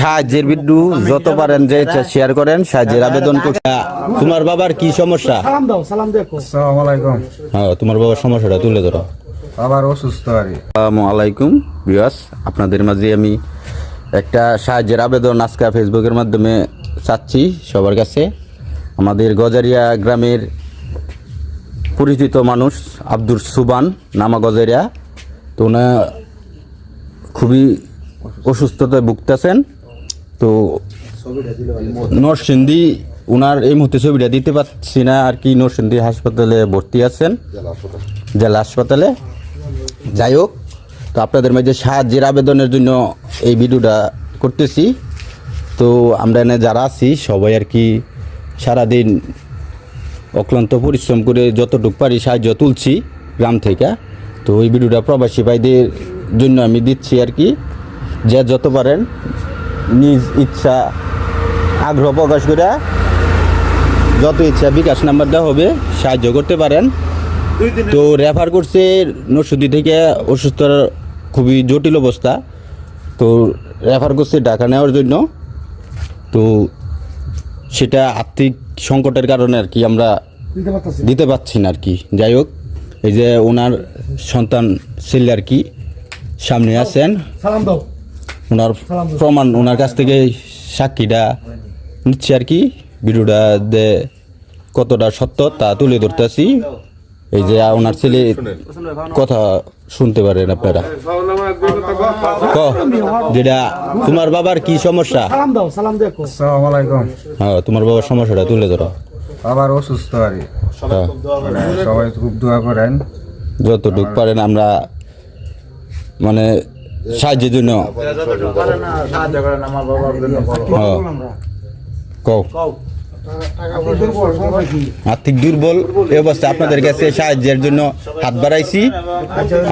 সাহায্যের বিদ্যু যত পারেন যে শেয়ার করেন সাহায্যের আবেদন তোমার বাবার কি সমস্যা? সালাম দাও সালাম দেখো আসসালামু আলাইকুম। হ্যাঁ তোমার বাবার সমস্যাটা তুলে ধরো। আবার অসুস্থ আসসালামু আলাইকুম বিয়াস আপনাদের মাঝে আমি একটা সাহায্যের আবেদন আজকে ফেসবুকের মাধ্যমে চাচ্ছি সবার কাছে। আমাদের গজারিয়া গ্রামের পরিচিত মানুষ আব্দুর সুবান নামা গজারিয়া। তো ওনা খুবই অসুস্থতায় ভুগতেছেন। তো নরসিংদী ওনার এই মুহূর্তে ছবিটা দিতে পারছি না আর কি নরসিংদী হাসপাতালে ভর্তি আছেন। জেলা হাসপাতালে। যাই হোক তো আপনাদের মাঝে সাহায্যের আবেদনের জন্য এই ভিডিওটা করতেছি। তো আমরা এনে যারা আছি সবাই আর কি সারাদিন অক্লান্ত পরিশ্রম করে যতটুকু পারি সাহায্য তুলছি গ্রাম থেকে। তো ওই ভিডিওটা প্রবাসী ভাইদের জন্য আমি দিচ্ছি আর কি। যে যত পারেন নিজ ইচ্ছা আগ্রহ প্রকাশ করে যত ইচ্ছা বিকাশ নাম্বার দেওয়া হবে সাহায্য করতে পারেন। তো রেফার করছে নরসুদি থেকে অসুস্থর খুবই জটিল অবস্থা। তো রেফার করছে ঢাকা নেওয়ার জন্য। তো সেটা আর্থিক সংকটের কারণে আর কি আমরা দিতে পারছি না আর কি। যাই হোক এই যে ওনার সন্তান ছেলে আর কি সামনে আছেন। সালাম দাও। ওনার প্রমাণ ওনার কাছ থেকে সাক্ষীটা নিচ্ছে আর কি। ভিডিওটা দে কতটা সত্য তা তুলে ধরতেছি। এই যে ওনার ছেলে কথা শুনতে পারেন আপনারা। ক যেটা তোমার বাবার কি সমস্যা? সালাম দাও সালাম দেখো। আসসালামু আলাইকুম। হ্যাঁ তোমার বাবার সমস্যাটা তুলে ধরো। আবার অসুস্থ আর কি। মানে সবাই খুব দোয়া করেন। যতটুকু পারেন আমরা মানে সাহায্যের জন্য। হ্যাঁ। কও। আর্থিক দুর্বল এই অবস্থা আপনাদের কাছে সাহায্যের জন্য হাত বাড়াইছি।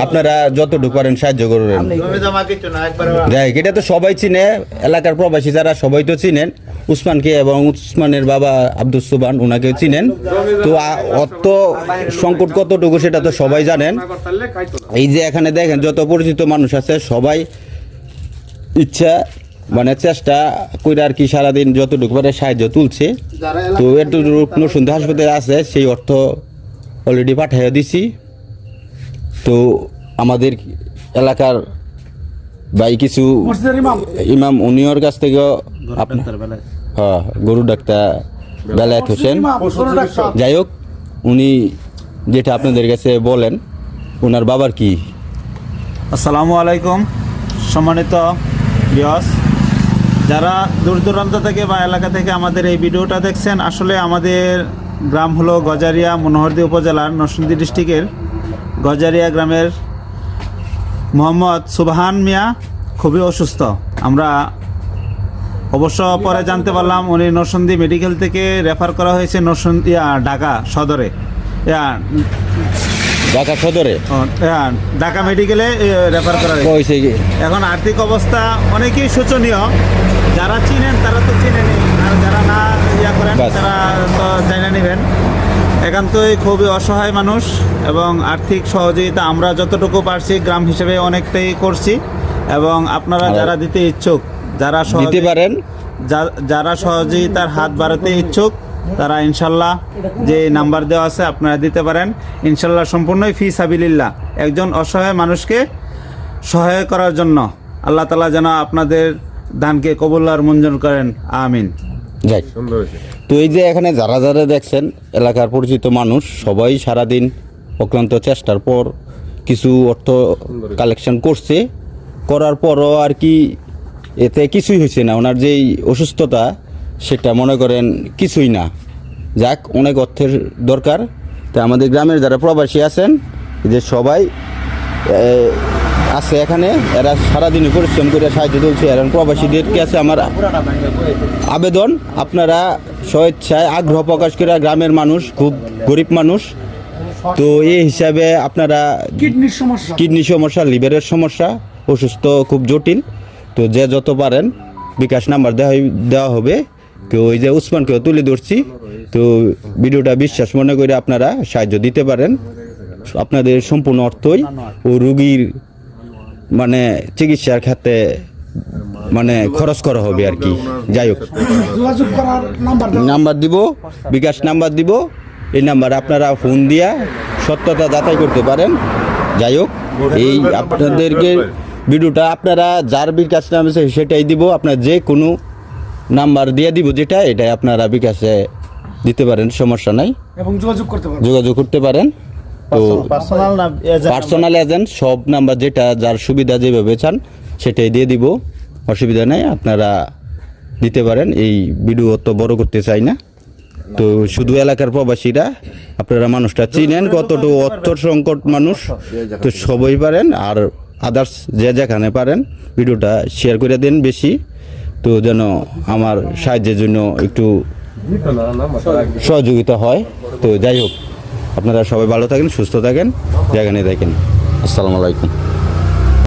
আপনারা যতটুকু পারেন সাহায্য করবেন। দেখ এটা তো সবাই চিনে, এলাকার প্রবাসী যারা সবাই তো চিনেন, উসমানকে এবং উসমানের বাবা আব্দুল সুবান ওনাকে চিনেন। তো অত সংকট কতটুকু সেটা তো সবাই জানেন। এই যে এখানে দেখেন, যত পরিচিত মানুষ আছে, সবাই ইচ্ছা মানে চেষ্টা করে আর কি সারাদিন যতটুকু পারে সাহায্য তুলছে। তো এতটুকু নসুন্দর হাসপাতালে আছে সেই অর্থ অলরেডি পাঠিয়ে দিছি। তো আমাদের এলাকার ভাই কিছু ইমাম? উনিওর কাছ থেকে হ্যাঁ গরু ডাক্তার বেলায়েত হোসেন। যাই হোক উনি যেটা আপনাদের কাছে বলেন ওনার বাবার কি? আসসালামু আলাইকুম সম্মানিত বিয়স যারা দূর দূরান্ত থেকে বা এলাকা থেকে আমাদের এই ভিডিওটা দেখছেন আসলে আমাদের গ্রাম হলো গজারিয়া মনোহরদী উপজেলার নরসিংদী ডিস্ট্রিক্টের গজারিয়া গ্রামের মোহাম্মদ সুবাহান মিয়া খুবই অসুস্থ। আমরা অবশ্য পরে জানতে পারলাম উনি নরসিংদী মেডিকেল থেকে রেফার করা হয়েছে নরসিংদী ঢাকা সদরে। ঢাকা সদরে? ঢাকা মেডিকেলে রেফার করা হয়েছে। এখন আর্থিক অবস্থা অনেকেই শোচনীয়। যারা চিনেন তারা তো চিনে আর যারা না ইয়া করেন তারা তো জানে নেবেন। এখান একান্তই খুবই অসহায় মানুষ এবং আর্থিক সহযোগিতা আমরা যতটুকু পারছি গ্রাম হিসেবে অনেকটাই করছি। এবং আপনারা যারা দিতে ইচ্ছুক যারা দিতে পারেন। যারা সহযোগিতার হাত বাড়াতে ইচ্ছুক তারা ইনশাল্লাহ যে নাম্বার দেওয়া আছে আপনারা দিতে পারেন। ইনশাল্লাহ সম্পূর্ণই ফি সাবিলিল্লাহ। একজন অসহায় মানুষকে সহায় করার জন্য আল্লাহ তালা যেন আপনাদের দানকে কবুল আর মঞ্জুর করেন, আমিন। যাই। তো এই যে এখানে যারা যারা দেখছেন, এলাকার পরিচিত মানুষ, সবাই সারাদিন অক্লান্ত চেষ্টার পর কিছু অর্থ কালেকশন করছে। করার পরও আর কি এতে কিছুই হয়েছে না। ওনার যেই অসুস্থতা, সেটা মনে করেন কিছুই না। যাক, অনেক অর্থের দরকার। তা আমাদের গ্রামের যারা প্রবাসী আছেন যে সবাই আছে এখানে। এরা সারাদিনই পরিশ্রম করে সাহায্য তুলছে। এরা প্রবাসীদের কাছে আমার আবেদন আপনারা স্বেচ্ছায় আগ্রহ প্রকাশ করে গ্রামের মানুষ খুব গরিব মানুষ। তো এই হিসাবে আপনারা কিডনির সমস্যা। কিডনি সমস্যা লিভারের সমস্যা অসুস্থ খুব জটিল। তো যে যত পারেন বিকাশ নাম্বার দেওয়া দেওয়া হবে। তো ওই যে উসমানকেও তুলে ধরছি। তো ভিডিওটা বিশ্বাস মনে করে আপনারা সাহায্য দিতে পারেন। আপনাদের সম্পূর্ণ অর্থই ও রুগীর মানে চিকিৎসার ক্ষেত্রে মানে খরচ করা হবে আর কি। যাই হোক। নাম্বার দিব বিকাশ নাম্বার দিব। এই নাম্বার আপনারা ফোন দিয়া সত্যতা যাচাই করতে পারেন। যাই হোক এই আপনাদেরকে ভিডিওটা আপনারা যার বিকাশ নাম আছে সেটাই দিব। আপনার যে কোনো নাম্বার দিয়ে দিব যেটা এটাই আপনারা বিকাশে দিতে পারেন সমস্যা নাই। এবং যোগাযোগ করতে পারবেন। যোগাযোগ করতে পারেন। তো পার্সোনাল এজেন্ট সব নাম্বার যেটা যার সুবিধা যেভাবে চান সেটাই দিয়ে দিব। অসুবিধা নেই আপনারা দিতে পারেন। এই ভিডিও তো বড় করতে চাই না। তো শুধু এলাকার প্রবাসীরা আপনারা মানুষটা চিনেন কতটুকু অর্থ সংকট মানুষ। তো সবই পারেন আর আদার্স যে যেখানে পারেন ভিডিওটা শেয়ার করে দেন বেশি। তো যেন আমার সাহায্যের জন্য একটু সহযোগিতা হয়। তো যাই হোক। আপনারা সবাই ভালো থাকেন সুস্থ থাকেন জায়গা নিয়ে দেখেন আসসালামু আলাইকুম।